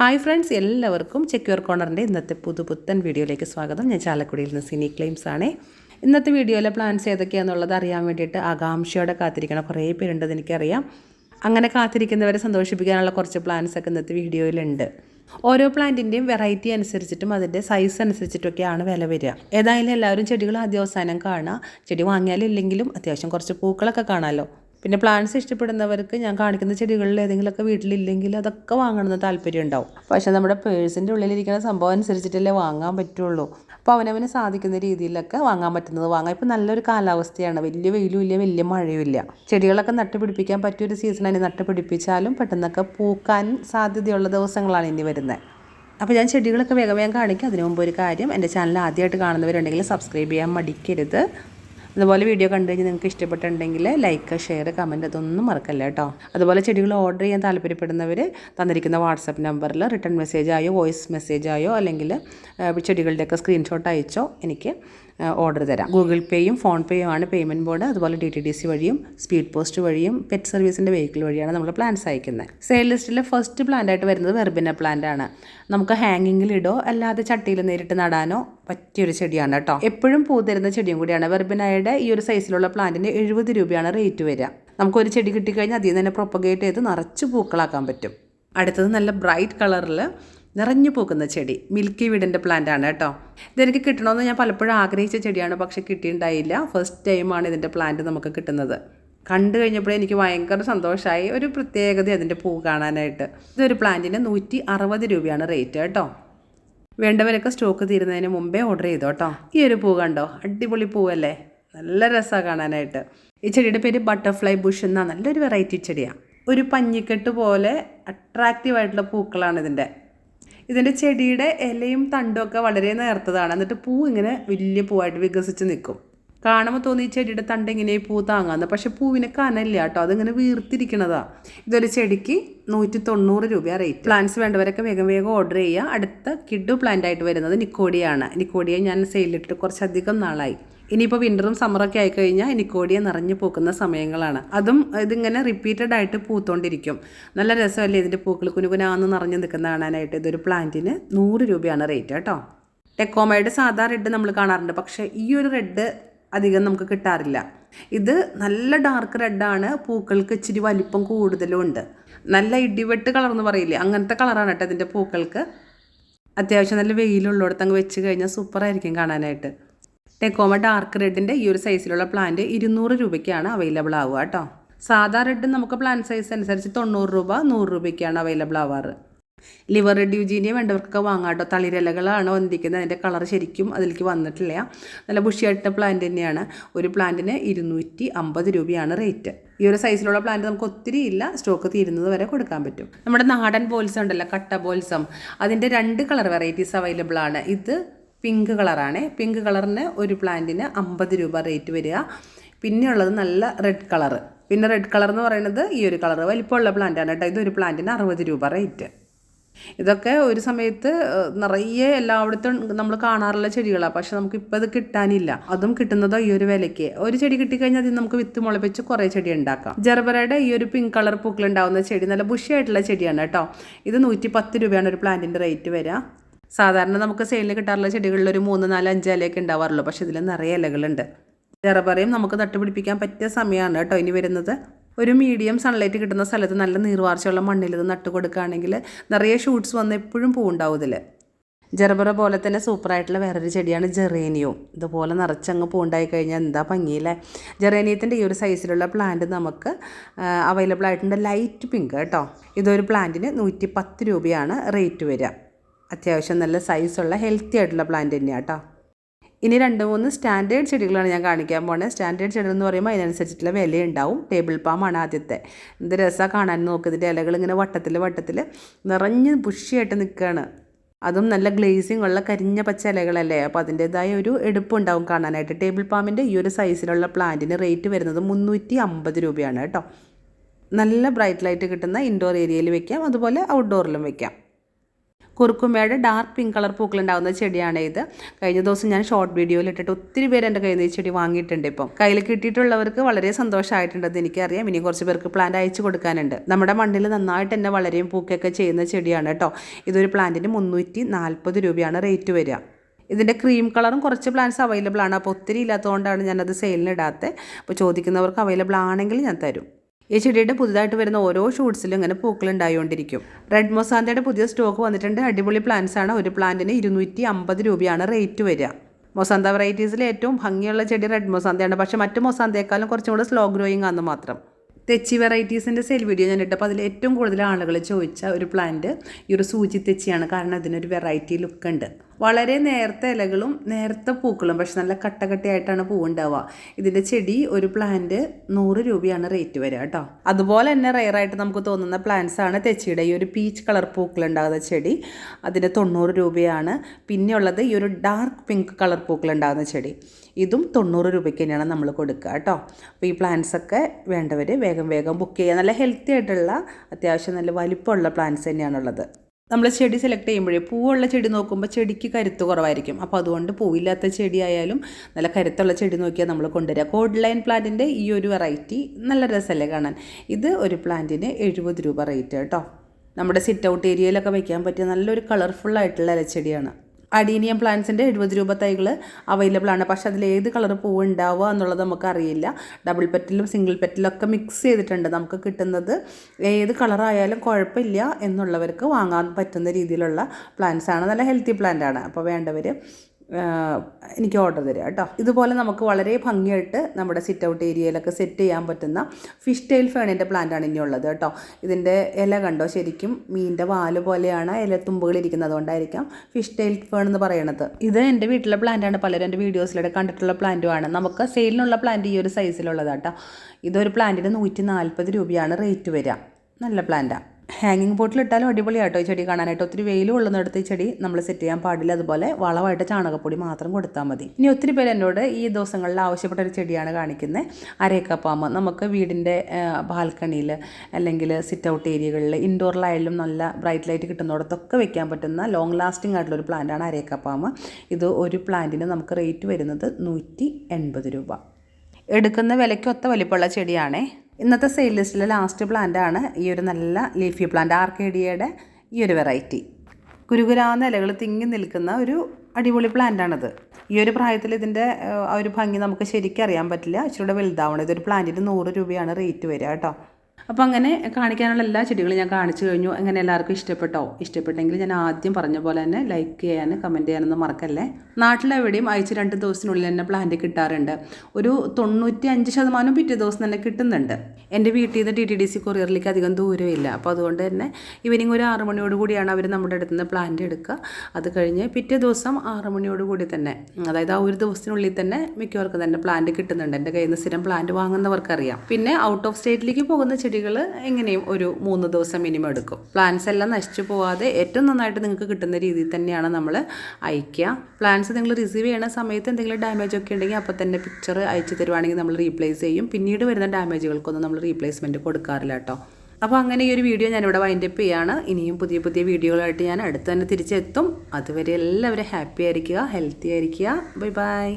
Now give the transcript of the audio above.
Hi friends എല്ലാവർക്കും ചെക്യൂർ കോർണറിന്റെ ഇന്നത്തെ പുതുപുത്തൻ വീഡിയോയിലേക്ക് സ്വാഗതം. ഞാൻ ചാലക്കുടിയിൽ നിന്ന് സിനി ക്ലെയിംസ് ആണ്. ഇന്നത്തെ വീഡിയോയിലെ പ്ലാൻസ് ഏതൊക്കെയാണെന്നുള്ളത് അറിയാൻ വേണ്ടിയിട്ട് ആകാംക്ഷയോടെ കാത്തിരിക്കണം. കുറേ പേരുണ്ടെന്ന് എനിക്കറിയാം. അങ്ങനെ കാത്തിരിക്കുന്നവരെ സന്തോഷിപ്പിക്കാനുള്ള കുറച്ച് പ്ലാൻസ് ഒക്കെ ഇന്നത്തെ വീഡിയോയിലുണ്ട്. ഓരോ പ്ലാന്റിന്റെയും വെറൈറ്റി അനുസരിച്ചിട്ടും അതിന്റെ സൈസ് അനുസരിച്ചിട്ടൊക്കെയാണ് വില വരിക. ഏതായാലും എല്ലാവരും ചെടികൾ ആദ്യ അവസാനം കാണുക. ചെടി വാങ്ങിയാലും ഇല്ലെങ്കിലും അത്യാവശ്യം കുറച്ച് പൂക്കളൊക്കെ കാണാമല്ലോ പിന്നെ പ്ലാന്റ്സ് ഇഷ്ടപ്പെടുന്നവർക്ക് ഞാൻ കാണിക്കുന്ന ചെടികളിൽ ഏതെങ്കിലുമൊക്കെ വീട്ടിലില്ലെങ്കിൽ അതൊക്കെ വാങ്ങണമെന്ന് താല്പര്യം ഉണ്ടാവും. പക്ഷേ നമ്മുടെ പേഴ്സിന്റെ ഉള്ളിലിരിക്കുന്ന സംഭവം അനുസരിച്ചിട്ടല്ലേ വാങ്ങാൻ പറ്റുള്ളൂ. അപ്പോൾ അവനവന് സാധിക്കുന്ന രീതിയിലൊക്കെ വാങ്ങാൻ പറ്റുന്നത് വാങ്ങാം. ഇപ്പോൾ നല്ലൊരു കാലാവസ്ഥയാണ്. വലിയ വെയിലും ഇല്ല വലിയ മഴയും ഇല്ല. ചെടികളൊക്കെ നട്ടുപിടിപ്പിക്കാൻ പറ്റിയൊരു സീസണാണ് നട്ടുപിടിപ്പിച്ചാലും പെട്ടെന്നൊക്കെ പൂക്കാൻ സാധ്യതയുള്ള ദിവസങ്ങളാണ് ഇനി വരുന്നത്. അപ്പോൾ ഞാൻ ചെടികളൊക്കെ വേഗം വേഗം കാണിക്കും. അതിനു മുമ്പ് ഒരു കാര്യം എന്റെ ചാനൽ ആദ്യമായിട്ട് കാണുന്നവരുണ്ടെങ്കിൽ സബ്സ്ക്രൈബ് ചെയ്യാൻ മടിക്കരുത്. അതുപോലെ വീഡിയോ കണ്ടു കഴിഞ്ഞാൽ നിങ്ങൾക്ക് ഇഷ്ടപ്പെട്ടുണ്ടെങ്കിൽ ലൈക്ക് ഷെയർ കമന്റ് അതൊന്നും മറക്കല്ല കേട്ടോ? അതുപോലെ ചെടികൾ ഓർഡർ ചെയ്യാൻ താല്പര്യപ്പെടുന്നവർ തന്നിരിക്കുന്ന വാട്സപ്പ് നമ്പറിൽ റിട്ടേൺ മെസ്സേജായോ വോയിസ് മെസ്സേജായോ അല്ലെങ്കിൽ ചെടികളുടെയൊക്കെ സ്ക്രീൻഷോട്ട് അയച്ചോ എനിക്ക് ഓർഡർ തരാം. ഗൂഗിൾ പേയും ഫോൺ പേയും ആണ് പേയ്മെന്റ് ബോർഡ് അതുപോലെ ഡി ടി ഡി സി വഴിയും സ്പീഡ് പോസ്റ്റ് വഴിയും പെറ്റ് സർവീസിന്റെ വെഹിക്കിൾ വഴിയാണ് നമ്മൾ പ്ലാൻസ് അയക്കുന്നത് സെയിൽ ലിസ്റ്റിലെ ഫസ്റ്റ് പ്ലാന്റായിട്ട് വരുന്നത് വെർബിന പ്ലാന്റ് ആണ്. നമുക്ക് ഹാങ്ങിങ്ങിൽ ഇടോ അല്ലാതെ ചട്ടിയിൽ നേരിട്ട് നടാനോ പറ്റിയൊരു ചെടിയാണ് കേട്ടോ എപ്പോഴും പൂ തരുന്ന ചെടിയും കൂടിയാണ്. വെർബിനയുടെ ഈ ഒരു സൈസിലുള്ള പ്ലാന്റിന് എഴുപത് രൂപയാണ് റേറ്റ് വരിക. നമുക്കൊരു ചെടി കിട്ടിക്കഴിഞ്ഞാൽ അതിൽ നിന്ന് തന്നെ പ്രൊപ്പഗേറ്റ് ചെയ്ത് നിറച്ച് പൂക്കളാക്കാൻ പറ്റും. അടുത്തത് നല്ല ബ്രൈറ്റ് കളറിൽ നിറഞ്ഞു പോകുന്ന ചെടി. മിൽക്കി വീടിന്റെ പ്ലാന്റ് ആണ് കേട്ടോ. ഇതെനിക്ക് കിട്ടണമെന്ന് ഞാൻ പലപ്പോഴും ആഗ്രഹിച്ച ചെടിയാണ് പക്ഷേ കിട്ടിയിട്ടുണ്ടായില്ല ഫസ്റ്റ് ടൈമാണ് ഇതിന്റെ പ്ലാന്റ് നമുക്ക് കിട്ടുന്നത്. കണ്ടു കഴിഞ്ഞപ്പോഴേ എനിക്ക് ഭയങ്കര സന്തോഷമായി ഒരു പ്രത്യേകത അതിന്റെ പൂ കാണാനായിട്ട്. ഇതൊരു പ്ലാന്റിന് നൂറ്റി അറുപത് രൂപയാണ് റേറ്റ് കേട്ടോ. വേണ്ടവരൊക്കെ സ്റ്റോക്ക് തീരുന്നതിന് മുമ്പേ ഓർഡർ ചെയ്തോ കേട്ടോ. ഈ ഒരു പൂ കണ്ടോ? അടിപൊളി പൂവല്ലേ നല്ല രസമാണ് കാണാനായിട്ട്. ഈ ചെടിയുടെ പേര് ബട്ടർഫ്ലൈ ബുഷ് എന്നാണ് നല്ലൊരു വെറൈറ്റി ചെടിയാണ് ഒരു പഞ്ഞിക്കെട്ട് പോലെ അട്രാക്റ്റീവ് ആയിട്ടുള്ള പൂക്കളാണ് ഇതിന്റെ ഇതിന്റെ ചെടിയുടെ ഇലയും തണ്ടും ഒക്കെ വളരെ നേർത്തതാണ്. എന്നിട്ട് പൂ ഇങ്ങനെ വലിയ പൂവായിട്ട് വികസിച്ച് നിൽക്കും. കാണുമ്പോൾ തോന്നി ഈ ചെടിയുടെ തണ്ട് ഇങ്ങനെ പൂ താങ്ങാന്ന്. പക്ഷെ പൂവിന് കനല്ല കേട്ടോ. അതിങ്ങനെ വീർത്തിരിക്കണതാ. ഇതൊരു ചെടിക്ക് നൂറ്റി തൊണ്ണൂറ് രൂപ റേറ്റ്. പ്ലാന്റ്സ് വേണ്ടവരൊക്കെ വേഗം വേഗം ഓർഡർ ചെയ്യുക. അടുത്ത കിഡു പ്ലാന്റ് ആയിട്ട് വരുന്നത് നിക്കോഡിയാണ് നിക്കോഡിയെ ഞാൻ സെയിലിട്ട് കുറച്ചധികം നാളായി. ഇനിയിപ്പോൾ വിന്ററും സമ്മറൊക്കെ ആയിക്കഴിഞ്ഞാൽ എനിക്കോടിയെ നിറഞ്ഞു പൂക്കുന്ന സമയങ്ങളാണ്. അതും ഇതിങ്ങനെ റിപ്പീറ്റഡ് ആയിട്ട് പൂത്തോണ്ടിരിക്കും. നല്ല രസമല്ലേ ഇതിന്റെ പൂക്കൾ കുനുകുനാന്ന് നിറഞ്ഞു നിൽക്കുന്ന കാണാനായിട്ട്. ഇതൊരു പ്ലാന്റിന് നൂറ് രൂപയാണ് റേറ്റ് കേട്ടോ. ടെക്കോമയുടെ സാധാ റെഡ് നമ്മൾ കാണാറുണ്ട്. പക്ഷേ ഈ ഒരു റെഡ് അധികം നമുക്ക് കിട്ടാറില്ല. ഇത് നല്ല ഡാർക്ക് റെഡാണ് പൂക്കൾക്ക് ഇച്ചിരി വലിപ്പം കൂടുതലും ഉണ്ട്. നല്ല ഇടിവെട്ട് കളർ എന്ന് പറയില്ലേ? അങ്ങനത്തെ കളറാണ് കേട്ടോ ഇതിന്റെ പൂക്കൾക്ക്. അത്യാവശ്യം നല്ല വെയിലുള്ളിടത്ത് അങ്ങ് വെച്ച് കഴിഞ്ഞാൽ സൂപ്പറായിരിക്കും കാണാനായിട്ട്. ടെക്കോമ ഡാർക്ക് റെഡിന്റെ ഈ ഒരു സൈസിലുള്ള പ്ലാന്റ് ഇരുന്നൂറ് രൂപയ്ക്കാണ് അവൈലബിൾ ആവുക കേട്ടോ. സാധാ റെഡ് നമുക്ക് പ്ലാന്റ് സൈസ് അനുസരിച്ച് തൊണ്ണൂറ് രൂപ നൂറ് രൂപയ്ക്കാണ് അവൈലബിൾ ആവാറ്. ലിവർ റെഡ്യൂജീനിയ വേണ്ടവർക്കൊക്കെ വാങ്ങാം കേട്ടോ. തളിരിലകളാണ് വന്നിരിക്കുന്നത് അതിന്റെ കളർ ശരിക്കും അതിലേക്ക് വന്നിട്ടില്ല. നല്ല ബുഷിയായിട്ട് പ്ലാന്റ് തന്നെയാണ്. ഒരു പ്ലാന്റിന് ഇരുന്നൂറ്റി അമ്പത് രൂപയാണ് റേറ്റ് ഈ ഒരു സൈസിലുള്ള പ്ലാന്റ് നമുക്ക് ഒത്തിരി ഇല്ല. സ്റ്റോക്ക് തീരുന്നത് വരെ കൊടുക്കാൻ പറ്റും. നമ്മുടെ നാടൻ ബോൾസം ഉണ്ടല്ലോ കട്ട ബോൾസം അതിന്റെ രണ്ട് കളർ വെറൈറ്റീസ് അവൈലബിൾ ആണ്. ഇത് പിങ്ക് കളറാണ്. പിങ്ക് കളറിന് ഒരു പ്ലാന്റിന് അമ്പത് രൂപ റേറ്റ് വരിക. പിന്നെയുള്ളത് നല്ല റെഡ് കളർ പിന്നെ റെഡ് കളർ എന്ന് പറയുന്നത് ഈ ഒരു കളർ വലിപ്പമുള്ള പ്ലാന്റാണ് കേട്ടോ. ഇതൊരു പ്ലാന്റിന് അറുപത് രൂപ റേറ്റ്. ഇതൊക്കെ ഒരു സമയത്ത് നിറയെ എല്ലായിടത്തും നമ്മൾ കാണാറുള്ള ചെടികളാണ് പക്ഷെ നമുക്ക് ഇപ്പോൾ ഇത് കിട്ടാനില്ല. അതും കിട്ടുന്നതോ ഈ ഒരു വിലയ്ക്ക്. ഒരു ചെടി കിട്ടിക്കഴിഞ്ഞാൽ അതിൽ നമുക്ക് വിത്ത് മുളപ്പിച്ച് കുറേ ചെടി ഉണ്ടാക്കാം. ജർബറയുടെ ഈ ഒരു പിങ്ക് കളർ പൂക്കളുണ്ടാവുന്ന ചെടി നല്ല ബുഷിയായിട്ടുള്ള ചെടിയാണ് കേട്ടോ. ഇത് നൂറ്റി പത്ത് രൂപയാണ് ഒരു പ്ലാന്റിന്റെ റേറ്റ് വരിക. സാധാരണ നമുക്ക് സെയിലിൽ കിട്ടാറുള്ള ചെടികളിൽ ഒരു മൂന്ന് നാല് അഞ്ച് ഇലയൊക്കെ ഉണ്ടാവാറുള്ളൂ. പക്ഷേ ഇതിൽ നിറയെ ഇലകളുണ്ട്. ജറബറയും നമുക്ക് നട്ടുപിടിപ്പിക്കാൻ പറ്റിയ സമയമാണ് കേട്ടോ. ഇനി വരുന്നത് ഒരു മീഡിയം സൺലൈറ്റ് കിട്ടുന്ന സ്ഥലത്ത് നല്ല നീർവാർച്ചയുള്ള മണ്ണിൽ ഇത് നട്ടു കൊടുക്കുകയാണെങ്കിൽ നിറയെ ഷൂട്ട്സ് വന്ന് എപ്പോഴും പൂവുണ്ടാവും ഇതിൽ ജെറബറ പോലെ തന്നെ സൂപ്പറായിട്ടുള്ള വേറൊരു ചെടിയാണ് ജെറേനിയോ ഇതുപോലെ നിറച്ചങ്ങ് പൂണ്ടായി കഴിഞ്ഞാൽ എന്താ ഭംഗിയില്ലേ? ജെറേനിയത്തിന്റെ ഈ ഒരു സൈസിലുള്ള പ്ലാന്റ് നമുക്ക് അവൈലബിൾ ആയിട്ടുണ്ട് ലൈറ്റ് പിങ്ക് കേട്ടോ. ഇതൊരു പ്ലാന്റിന് നൂറ്റി പത്ത് രൂപയാണ് റേറ്റ് വരിക. അത്യാവശ്യം നല്ല സൈസുള്ള ഹെൽത്തി ആയിട്ടുള്ള പ്ലാന്റ് തന്നെയാണ് കേട്ടോ ഇനി രണ്ട് മൂന്ന് സ്റ്റാൻഡേർഡ് ചെടികളാണ് ഞാൻ കാണിക്കാൻ പോകുന്നത് സ്റ്റാൻഡേർഡ് ചെടികൾ എന്ന് പറയുമ്പോൾ അതിനനുസരിച്ചിട്ടുള്ള വിലയുണ്ടാവും. ടേബിൾ പാമാണ് ആദ്യത്തെ. എന്ത് രസമാണ് കാണാൻ നോക്കുന്നതിന്റെ ഇലകൾ ഇങ്ങനെ വട്ടത്തിൽ വട്ടത്തിൽ നിറഞ്ഞ് പുഷിയായിട്ട് നിൽക്കുകയാണ് അതും നല്ല ഗ്ലേസിങ് ഉള്ള കരിഞ്ഞ പച്ച ഇലകളല്ലേ? അപ്പോൾ അതിന്റേതായ ഒരു എടുപ്പുണ്ടാവും കാണാനായിട്ട്. ടേബിൾ പാമ്പിന്റെ ഈ ഒരു സൈസിലുള്ള പ്ലാന്റിന് റേറ്റ് വരുന്നത് മുന്നൂറ്റി അമ്പത് രൂപയാണ് കേട്ടോ നല്ല ബ്രൈറ്റ് ലൈറ്റ് കിട്ടുന്ന ഇൻഡോർ ഏരിയയിൽ വെക്കാം. അതുപോലെ ഔട്ട്ഡോറിലും വെക്കാം. കുറുക്കുമയുടെ ഡാർക്ക് പിങ്ക് കളർ പൂക്കളുണ്ടാകുന്ന ചെടിയാണ് ഇത്. കഴിഞ്ഞ ദിവസം ഞാൻ ഷോർട്ട് വീഡിയോയിൽ ഇട്ടിട്ട് ഒത്തിരി പേര് എന്റെ കയ്യിൽ നിന്ന് ഈ ചെടി വാങ്ങിയിട്ടുണ്ട് ഇപ്പം. കയ്യിൽ കിട്ടിയിട്ടുള്ളവർക്ക് വളരെ സന്തോഷമായിട്ടുണ്ടെന്ന് എനിക്കറിയാം. ഇനി കുറച്ച് പേർക്ക് പ്ലാന്റ് അയച്ചു കൊടുക്കാനുണ്ട്. നമ്മുടെ മണ്ണിൽ നന്നായിട്ട് തന്നെ വളരെയും പൂക്കൊക്കെ ചെയ്യുന്ന ചെടിയാണ് കേട്ടോ ഇതൊരു പ്ലാന്റിന് മുന്നൂറ്റി നാൽപ്പത് രൂപയാണ് റേറ്റ് വരിക. ഇതിന്റെ ക്രീം കളറും കുറച്ച് പ്ലാന്റ്സ് അവൈലബിൾ ആണ്. അപ്പോൾ ഒത്തിരി ഇല്ലാത്തതുകൊണ്ടാണ് ഞാനത് സെയിലിന് ഇടാത്തത് അപ്പോൾ ചോദിക്കുന്നവർക്ക് അവൈലബിൾ ആണെങ്കിൽ ഞാൻ തരും. ഈ ചെടിയുടെ പുതുതായിട്ട് വരുന്ന ഓരോ ഷൂട്ട്സിലും ഇങ്ങനെ പൂക്കൾ ഉണ്ടായിക്കൊണ്ടിരിക്കും റെഡ് മൊസാന്തയുടെ പുതിയ സ്റ്റോക്ക് വന്നിട്ടുണ്ട്. അടിപൊളി പ്ലാന്റ്സ് ആണ്. ഒരു പ്ലാന്റിന് ഇരുന്നൂറ്റി അമ്പത് രൂപയാണ് റേറ്റ് വരിക. മൊസാന്ത വെറൈറ്റീസിൽ ഏറ്റവും ഭംഗിയുള്ള ചെടി റെഡ് മൊസാന്തയാണ് പക്ഷേ മറ്റു മൊസാന്തയേക്കാളും കുറച്ചും കൂടെ സ്ലോ ഗ്രോയിങ് ആണെന്ന് മാത്രം. തെച്ചി വെറൈറ്റീസിന്റെ സെൽ വീഡിയോ ഞാൻ ഇട്ടപ്പോൾ അതിൽ ഏറ്റവും കൂടുതൽ ആളുകൾ ചോദിച്ച ഒരു പ്ലാന്റ് ഈ ഒരു സൂചി തെച്ചിയാണ്. കാരണം അതിനൊരു വെറൈറ്റി ലുക്ക് ഉണ്ട്. വളരെ നേരത്തെ ഇലകളും നേർത്ത പൂക്കളും പക്ഷെ നല്ല കട്ടകട്ടിയായിട്ടാണ് പൂവുണ്ടാവുക. ഇതിന്റെ ചെടി ഒരു പ്ലാന്റ് നൂറ് രൂപയാണ് റേറ്റ് വരിക കേട്ടോ. അതുപോലെ തന്നെ റെയറായിട്ട് നമുക്ക് തോന്നുന്ന പ്ലാന്റ്സ് ആണ് തെച്ചിയുടെ ഈ ഒരു പീച്ച് കളർ പൂക്കളുണ്ടാകുന്ന ചെടി. അതിന് തൊണ്ണൂറ് രൂപയാണ്. പിന്നെയുള്ളത് ഈ ഒരു ഡാർക്ക് പിങ്ക് കളർ പൂക്കളുണ്ടാകുന്ന ചെടി. ഇതും തൊണ്ണൂറ് രൂപയ്ക്ക് തന്നെയാണ് നമ്മൾ കൊടുക്കുക കേട്ടോ. അപ്പോൾ ഈ പ്ലാന്റ്സ് ഒക്കെ വേണ്ടവർ വേഗം വേഗം ബുക്ക് ചെയ്യുക. നല്ല ഹെൽത്തി ആയിട്ടുള്ള അത്യാവശ്യം നല്ല വലിപ്പമുള്ള പ്ലാന്റ്സ് തന്നെയാണുള്ളത് നമ്മൾ ചെടി സെലക്ട് ചെയ്യുമ്പോഴേ പൂവുള്ള ചെടി നോക്കുമ്പോൾ ചെടിക്ക് കരുത്ത് കുറവായിരിക്കും. അപ്പോൾ അതുകൊണ്ട് പൂവില്ലാത്ത ചെടി ആയാലും നല്ല കരുത്തുള്ള ചെടി നോക്കിയാൽ നമ്മൾ കൊണ്ടുവരിക. കോഡ് ലൈൻ പ്ലാന്റിന്റെ ഈ ഒരു വെറൈറ്റി നല്ല രസമല്ലേ കാണാൻ. ഇത് ഒരു പ്ലാന്റിന് എഴുപത് രൂപ റേറ്റ് കേട്ടോ. നമ്മുടെ സിറ്റ് ഔട്ട് ഏരിയയിലൊക്കെ വയ്ക്കാൻ പറ്റിയ നല്ലൊരു കളർഫുൾ ആയിട്ടുള്ള ഇലച്ചെടിയാണ്. അഡീനിയം പ്ലാന്റ്സിന്റെ എഴുപത് രൂപ തൈകൾ അവൈലബിൾ ആണ്. പക്ഷെ അതിൽ ഏത് കളർ പൂവ് ഉണ്ടാവുക എന്നുള്ളത് നമുക്കറിയില്ല. ഡബിൾ പെറ്റിലും സിംഗിൾ പെറ്റിലും ഒക്കെ മിക്സ് ചെയ്തിട്ടുണ്ട് നമുക്ക് കിട്ടുന്നത്. ഏത് കളറായാലും കുഴപ്പമില്ല എന്നുള്ളവർക്ക് വാങ്ങാൻ പറ്റുന്ന രീതിയിലുള്ള പ്ലാന്റ്സ് ആണ്. നല്ല ഹെൽത്തി പ്ലാന്റ് ആണ്. അപ്പോൾ വേണ്ടവർ എനിക്ക് ഓർഡർ തരിക കേട്ടോ. ഇതുപോലെ നമുക്ക് വളരെ ഭംഗിയായിട്ട് നമ്മുടെ സിറ്റ് ഔട്ട് ഏരിയയിലൊക്കെ സെറ്റ് ചെയ്യാൻ പറ്റുന്ന ഫിഷ് ടെയിൽ ഫേണിന്റെ പ്ലാന്റാണ് ഇനി ഉള്ളത് കേട്ടോ. ഇതിന്റെ ഇല കണ്ടോ? ശരിക്കും മീനിന്റെ വാൽ പോലെയാണ് ഇല തുമ്പുകൾ ഇരിക്കുന്നത് അതുകൊണ്ടായിരിക്കാം ഫിഷ് ടെയിൽ ഫേൺ എന്ന് പറയുന്നത് ഇത് എന്റെ വീട്ടിലെ പ്ലാന്റാണ് പലരും എന്റെ വീഡിയോസിലൂടെ കണ്ടിട്ടുള്ള പ്ലാന്റുമാണ് നമുക്ക് സെയിലിനുള്ള പ്ലാന്റ് ഈ ഒരു സൈസിലുള്ളതാട്ടോ ഇതൊരു പ്ലാന്റിന് നൂറ്റി നാൽപ്പത് രൂപയാണ് റേറ്റ് വരിക. നല്ല പ്ലാന്റാണ് ഹാങ്ങിങ് പോട്ടിലിട്ടാലും അടിപൊളിയാട്ടോ ഈ ചെടി കാണാനായിട്ട്. ഒത്തിരി വെയിൽ കൊള്ളുന്നിടത്ത് ഈ ചെടി നമ്മൾ സെറ്റ് ചെയ്യാൻ പാടില്ല. അതുപോലെ വളമായിട്ട് ചാണകപ്പൊടി മാത്രം കൊടുത്താൽ മതി. ഇനി ഒത്തിരി പേര് എന്നോട് ഈ ദിവസങ്ങളിൽ ആവശ്യപ്പെട്ട ഒരു ചെടിയാണ് കാണിക്കുന്നത് അരേക്കപ്പാമ്പ് നമുക്ക് വീടിന്റെ ബാൽക്കണിയിൽ അല്ലെങ്കിൽ സിറ്റ് ഔട്ട് ഏരിയകളിൽ ഇൻഡോറിലായാലും നല്ല ബ്രൈറ്റ് ലൈറ്റ് കിട്ടുന്നിടത്തൊക്കെ വെക്കാൻ പറ്റുന്ന ലോങ് ലാസ്റ്റിംഗ് ആയിട്ടുള്ള ഒരു പ്ലാന്റാണ് അരേക്കപ്പാമ്പ് ഇത് ഒരു പ്ലാന്റിന് നമുക്ക് റേറ്റ് വരുന്നത് നൂറ്റി രൂപ. എടുക്കുന്ന വിലയ്ക്കൊത്ത വലിപ്പമുള്ള ചെടിയാണേ. ഇന്നത്തെ സെയിൽ ലിസ്റ്റിലെ ലാസ്റ്റ് പ്ലാന്റ് ആണ് ഈ ഒരു നല്ല ലീഫി പ്ലാന്റ് ആർക്കേഡിയയുടെ ഈ ഒരു വെറൈറ്റി കുരുകുരാവുന്ന ഇലകൾ തിങ്ങി നിൽക്കുന്ന ഒരു അടിപൊളി പ്ലാന്റാണിത് ഈ ഒരു പ്രായത്തിൽ ഇതിന്റെ ആ ഒരു ഭംഗി നമുക്ക് ശരിക്കും അറിയാൻ പറ്റില്ല. ഇച്ചിരി വലുതാവണം. ഇതൊരു പ്ലാന്റിന് നൂറ് രൂപയാണ് റേറ്റ് വരിക കേട്ടോ. അപ്പോൾ അങ്ങനെ കാണിക്കാനുള്ള എല്ലാ ചെടികളും ഞാൻ കാണിച്ചു കഴിഞ്ഞു. അങ്ങനെ എല്ലാവർക്കും ഇഷ്ടപ്പെട്ടോ? ഇഷ്ടപ്പെട്ടെങ്കിൽ ഞാൻ ആദ്യം പറഞ്ഞ പോലെ തന്നെ ലൈക്ക് ചെയ്യാൻ കമന്റ് ചെയ്യാനൊന്നും മറക്കല്ലേ? നാട്ടിലെവിടെയും അയച്ച് രണ്ട് ദിവസത്തിനുള്ളിൽ തന്നെ പ്ലാന്റ് കിട്ടാറുണ്ട്. ഒരു തൊണ്ണൂറ്റി അഞ്ച് ശതമാനം പിറ്റേ ദിവസം തന്നെ കിട്ടുന്നുണ്ട്. എന്റെ വീട്ടിൽ നിന്ന് ടി ടി ഡി സി കൊറിയറിലേക്ക് അധികം ദൂരമില്ല. അപ്പോൾ അതുകൊണ്ട് തന്നെ ഈവനിങ് ഒരു ആറ് മണിയോട് കൂടിയാണ് അവർ നമ്മുടെ അടുത്ത് നിന്ന് പ്ലാന്റ് എടുക്കുക. അത് കഴിഞ്ഞ് പിറ്റേ ദിവസം ആറ് മണിയോട് കൂടി തന്നെ അതായത് ആ ഒരു ദിവസത്തിനുള്ളിൽ തന്നെ മിക്കവർക്കും തന്നെ പ്ലാന്റ് കിട്ടുന്നുണ്ട്. എന്റെ കയ്യിൽ നിന്ന് സ്ഥിരം പ്ലാന്റ് വാങ്ങുന്നവർക്കറിയാം. പിന്നെ ഔട്ട് ഓഫ് സ്റ്റേറ്റിലേക്ക് പോകുന്ന ചെടികൾ എങ്ങനെയും ഒരു മൂന്ന് ദിവസം മിനിമം എടുക്കും. പ്ലാന്റ്സ് എല്ലാം നശിച്ചു പോവാതെ ഏറ്റവും നന്നായിട്ട് നിങ്ങൾക്ക് കിട്ടുന്ന രീതിയിൽ തന്നെയാണ് നമ്മൾ അയക്കുക പ്ലാന്റ്സ് നിങ്ങൾ റിസീവ് ചെയ്യുന്ന സമയത്ത് എന്തെങ്കിലും ഡാമേജ് ഒക്കെ ഉണ്ടെങ്കിൽ അപ്പോൾ തന്നെ പിക്ചർ അയച്ചു തരുവാണെങ്കിൽ നമ്മൾ റീപ്ലേസ് ചെയ്യും. പിന്നീട് വരുന്ന ഡാമേജുകൾക്കൊന്നും നമ്മൾ റീപ്ലേസ്മെന്റ് കൊടുക്കാറില്ല കേട്ടോ. അപ്പോൾ അങ്ങനെ ഈ ഒരു വീഡിയോ ഞാനിവിടെ വൈൻഡപ്പ് ചെയ്യാണ്. ഇനിയും പുതിയ പുതിയ വീഡിയോകളായിട്ട് ഞാൻ അടുത്ത് തന്നെ തിരിച്ചെത്തും. അതുവരെ എല്ലാവരും ഹാപ്പി ആയിരിക്കുക ഹെൽത്തി ആയിരിക്കുക. Bye bye